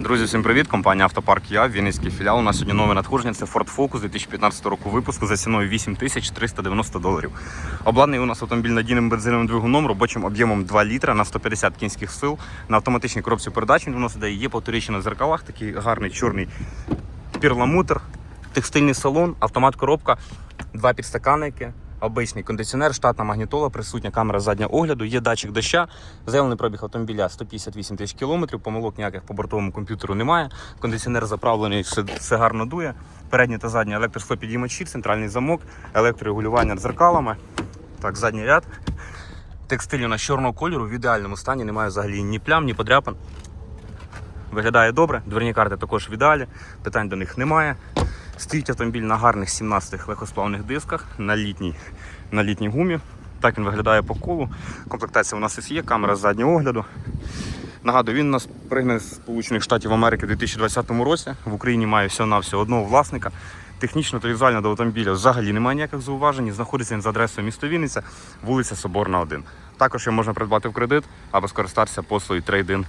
Друзі, всім привіт! Компанія Автопарк Я, Вінницький філіал. У нас сьогодні нове надходження. Це Ford Focus 2015 року випуску за ціною 8390 доларів. Обладнаний у нас автомобіль надійним бензиновим двигуном, робочим об'ємом 2 літра на 150 кінських сил. На автоматичній коробці передач він у нас іде. Є повторічі на зеркалах, такий гарний чорний перламутр, текстильний салон, автомат коробка, два підстаканники. Обичний кондиціонер, штатна магнітола, присутня камера заднього огляду, є датчик доща, заявлений пробіг автомобіля 158 тисяч кілометрів, помилок ніяких по бортовому комп'ютеру немає. Кондиціонер заправлений, все, все гарно дує. Передній та задній електросклопідіймачі, центральний замок, електрорегулювання дзеркалами. Так, задній ряд. Текстиль у нас чорного кольору в ідеальному стані, немає взагалі ні плям, ні подряпин. Виглядає добре, дверні карти також в ідеалі, питань до них немає. Стоїть автомобіль на гарних 17 легкосплавних дисках на літній, на літній гумі. Так він виглядає по колу. Комплектація у нас ось є, камера заднього огляду. Нагадую, він у нас пригнаний з Сполучених Штатів Америки у 2020 році. В Україні має всього-навсього одного власника. Технічно та візуально до автомобіля взагалі немає ніяких зауважень. Знаходиться він за адресою місто Вінниця, вулиця Соборна, 1. Також його можна придбати в кредит або скористатися послугою трейдин